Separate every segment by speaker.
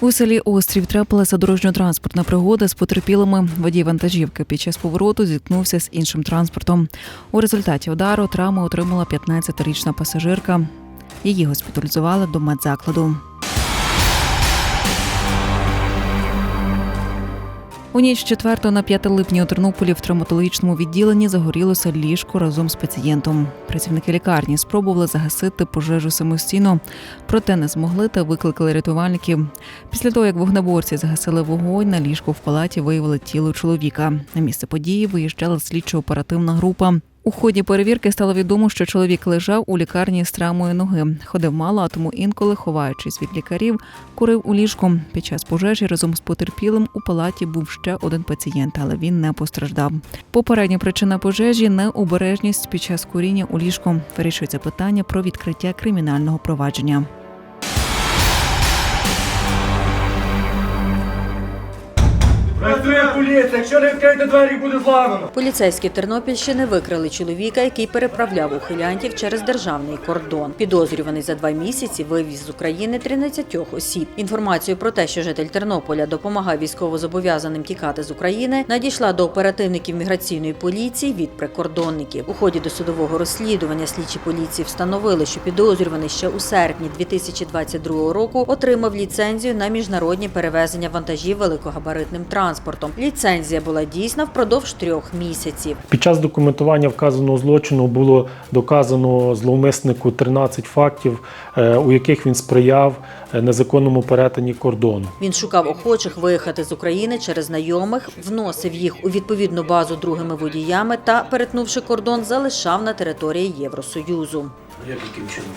Speaker 1: У селі Острів трапилася дорожньо-транспортна пригода з потерпілими. Водій вантажівки під час повороту зіткнувся з іншим транспортом. У результаті удару травму отримала 15-річна пасажирка. Її госпіталізували до медзакладу. У ніч з 4 на 5 липня у Тернополі в травматологічному відділенні загорілося ліжко разом з пацієнтом. Працівники лікарні спробували загасити пожежу самостійно, проте не змогли та викликали рятувальників. Після того, як вогнеборці загасили вогонь, на ліжку в палаті виявили тіло чоловіка. На місце події виїжджала слідчо-оперативна група. У ході перевірки стало відомо, що чоловік лежав у лікарні з травмою ноги. Ходив мало, а тому інколи, ховаючись від лікарів, курив у ліжку. Під час пожежі разом з потерпілим у палаті був ще один пацієнт, але він не постраждав. Попередня причина пожежі необережність під час куріння у ліжку. Вирішується питання про відкриття кримінального провадження.
Speaker 2: Працює поліція, якщо не відкрити двері, буде зламано.
Speaker 3: Поліцейські Тернопільщини викрили чоловіка, який переправляв ухилянтів через державний кордон. Підозрюваний за два місяці вивіз з України 13 осіб. Інформацію про те, що житель Тернополя допомагав військовозобов'язаним тікати з України, надійшла до оперативників міграційної поліції від прикордонників. У ході досудового розслідування слідчі поліції встановили, що підозрюваний ще у серпні 2022 року отримав ліцензію на міжнародні перевезення вантажів великогабаритним транспортом. Ліцензія була дійсна впродовж трьох місяців.
Speaker 4: Під час документування вказаного злочину було доказано зловмиснику 13 фактів, е, у яких він сприяв е, незаконному перетині кордону.
Speaker 3: Він шукав охочих виїхати з України через знайомих, вносив їх у відповідну базу другими водіями та, перетнувши кордон, залишав на території Євросоюзу.
Speaker 5: Як яким чином?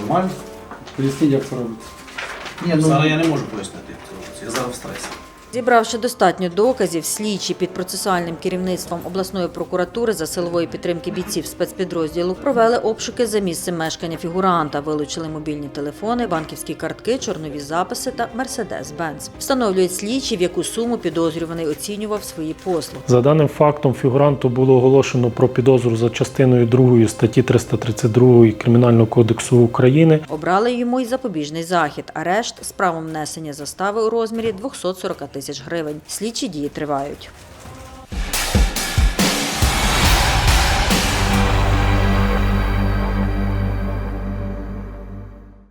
Speaker 5: Нормально?
Speaker 2: Поясніть, як це робиться.
Speaker 5: Ні, ну... Зараз я не можу пояснити. Я зараз в стресі.
Speaker 3: Зібравши достатньо доказів, слідчі під процесуальним керівництвом обласної прокуратури за силової підтримки бійців спецпідрозділу провели обшуки за місцем мешкання фігуранта, вилучили мобільні телефони, банківські картки, чорнові записи та Мерседес-Бенц. Встановлюють слідчі, в яку суму підозрюваний оцінював свої послуги.
Speaker 4: За даним фактом, фігуранту було оголошено про підозру за частиною 2 статті 332 Кримінального кодексу України.
Speaker 3: Обрали йому й запобіжний захід, арешт з правом внесення застави у розмірі 240 тисяч гривень. Слідчі дії тривають.